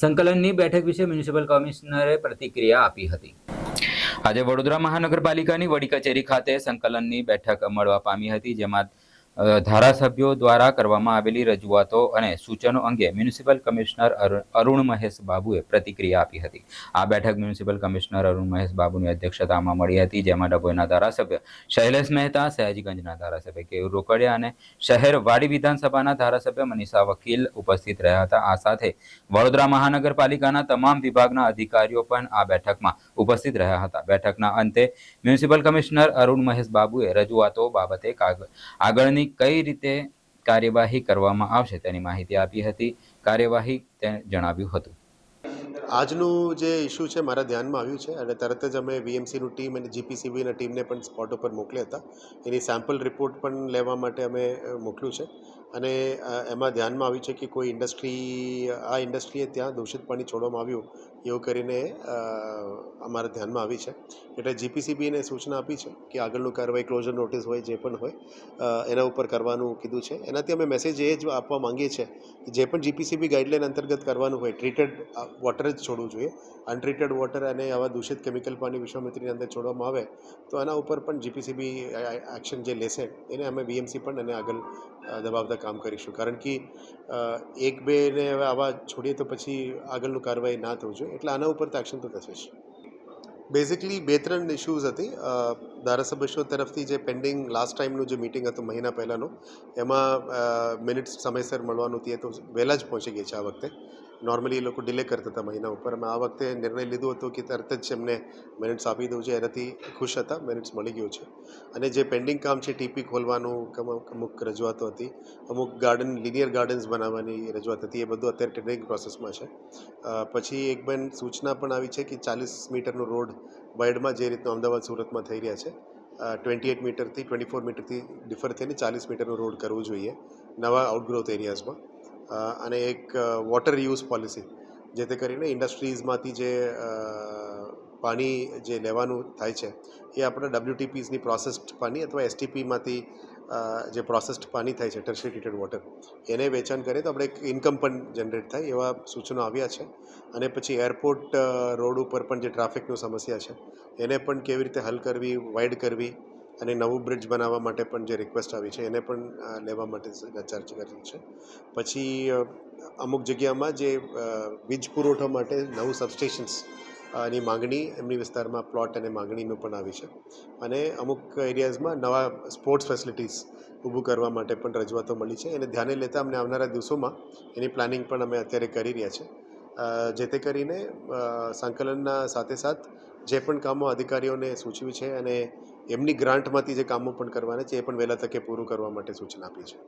સંકલનની બેઠક વિશે મ્યુનિસિપલ કમિશનરે પ્રતિક્રિયા આપી હતી. આજે વડોદરા મહાનગરપાલિકાની વડી કચેરી ખાતે સંકલનની બેઠક મળવા પામી હતી, જેમાં ધારાસભ્યો દ્વારા કરવામાં આવેલી રજૂઆતો અને સૂચનો અંગે મ્યુનિસિપલ કમિશનર અરુ- અરુણ મહેશ બાબુએ પ્રતિક્રિયા આપી હતી. આ બેઠક મ્યુનિસિપલ કમિશનર અરુણ મહેશ બાબુની અધ્યક્ષતામાં મળી હતી, જેમાં ડભોઈના ધારાસભ્ય શૈલેષ મહેતા સહેજગંજના ધારાસભ્ય કે રોકડિયા અને શહેર વાડી વિધાનસભાના ધારાસભ્ય મનીષા વકીલ ઉપસ્થિત રહ્યા હતા. આ સાથે વડોદરા મહાનગરપાલિકાના તમામ વિભાગના અધિકારીઓ પણ આ બેઠકમાં ઉપસ્થિત રહ્યા હતા. બેઠકના અંતે મ્યુનિસિપલ કમિશનર અરુણ મહેશ બાબુએ રજૂઆતો બાબતે આગળની કઈ રીતે કાર્યવાહી કરવામાં આવશે તેની માહિતી આપી હતી. કાર્યવાહી તે જણાવ્યું હતું. આજનું જે ઇસ્યુ છે મારા ધ્યાનમાં આવ્યું છે અને તરત જ અમે વીએમસીનું ટીમ અને જીપીસીબીના ટીમને પણ સ્પોટ ઉપર મોકલ્યા હતા. એની સેમ્પલ રિપોર્ટ પણ લેવા માટે અમે મોકલ્યું છે. અને એમાં ધ્યાનમાં આવ્યું છે કે કોઈ ઇન્ડસ્ટ્રી આ ઇન્ડસ્ટ્રીએ ત્યાં દૂષિત પાણી છોડવામાં આવ્યું એવું કરીને અમારા ધ્યાનમાં આવી છે. એટલે જીપીસીબીને સૂચના આપી છે કે આગળનું કાર્યવાહી ક્લોઝર નોટિસ હોય, જે પણ હોય એના ઉપર કરવાનું કીધું છે. એનાથી અમે મેસેજ એ જ આપવા માંગીએ છીએ કે જે પણ જીપીસીબી ગાઈડલાઇન અંતર્ગત કરવાનું હોય ટ્રીટેડ વોટર જ છોડવું જોઈએ. અનટ્રીટેડ વોટર અને આવા દૂષિત કેમિકલ પાણી વિશ્વામિત્રીની અંદર છોડવામાં આવે, તો એના ઉપર પણ જીપીસીબી એક્શન જે લેશે, એને અમે વીએમસી પણ એને આગળ દબાવતા કામ કરીશું. કારણ કે એક બે ને હવે આવા છોડીએ તો પછી આગળનું કાર્યવાહી ના થવું જોઈએ. એટલે આના ઉપર તો એક્શન તો થશે જ. બેઝિકલી બે ત્રણ ઇશ્યુઝ હતી. ધારાસભ્યશ્રીઓ તરફથી જે પેન્ડિંગ લાસ્ટ ટાઈમનું જે મિટિંગ હતું મહિના પહેલાંનું, એમાં મિનિટ્સ સમયસર મળવાનું તે તો વહેલા જ પહોંચી ગઈ છે આ વખતે. નોર્મલી એ લોકો ડિલે કરતા હતા મહિના ઉપર. અમે આ વખતે નિર્ણય લીધો હતો કે તરત જ એમને મિનિટ્સ આપી દઉં છે, એનાથી ખુશ હતા મિનિટ્સ મળી ગયું છે. અને જે પેન્ડિંગ કામ છે ટીપી ખોલવાનું અમુક રજૂઆતો હતી. અમુક ગાર્ડન લિનિયર ગાર્ડન્સ બનાવવાની રજૂઆત હતી, એ બધું અત્યારે ટેન્ડરિંગ પ્રોસેસમાં છે. પછી એક બેન સૂચના પણ આવી છે કે ચાલીસ મીટરનો રોડ વાઇડમાં જે રીતનું અમદાવાદ સુરતમાં થઈ રહ્યા છે ટ્વેન્ટી એટ મીટરથી ટ્વેન્ટી ફોર મીટરથી ડિફર થઈને ચાલીસ મીટરનો રોડ કરવું જોઈએ. નવા આઉટગ્રોથ એરિયાઝમાં અને એક વોટર યુઝ પોલિસી જે તે કરીને ઇન્ડસ્ટ્રીઝમાંથી જે પાણી જે લેવાનું થાય છે, એ આપણે ડબ્લ્યુટીપીઝની પ્રોસેસ્ડ પાણી અથવા એસટીપીમાંથી જે પ્રોસેસ્ડ પાણી થાય છે ટર્શરી ટ્રીટેડ વોટર એને વેચાણ કરીએ તો આપણે એક ઇન્કમ પણ જનરેટ થાય એવા સૂચનો આવ્યા છે. અને પછી એરપોર્ટ રોડ ઉપર પણ જે ટ્રાફિકની સમસ્યા છે, એને પણ કેવી રીતે હલ કરવી વાઇડ કરવી અને નવું બ્રિજ બનાવવા માટે પણ જે રિક્વેસ્ટ આવી છે, એને પણ લેવા માટે ચર્ચા કરી છે. પછી અમુક જગ્યામાં જે વીજ પુરવઠો માટે નવું સબસ્ટેશન્સની માંગણી, એમની વિસ્તારમાં પ્લોટ અને માંગણીનું પણ આવી છે. અને અમુક એરિયાઝમાં નવા સ્પોર્ટ્સ ફેસિલિટીઝ ઊભું કરવા માટે પણ રજૂઆતો મળી છે. એને ધ્યાને લેતા અમને આવનારા દિવસોમાં એની પ્લાનિંગ પણ અમે અત્યારે કરી રહ્યા છે. જે તે કરીને સંકલનના સાથે સાથ જે પણ કામો અધિકારીઓને સૂચવ્યું છે અને એમની ગ્રાન્ટમાંથી જે કામો પણ કરવાના છે, એ પણ વહેલા તકે પૂરું કરવા માટે સૂચના આપી છે.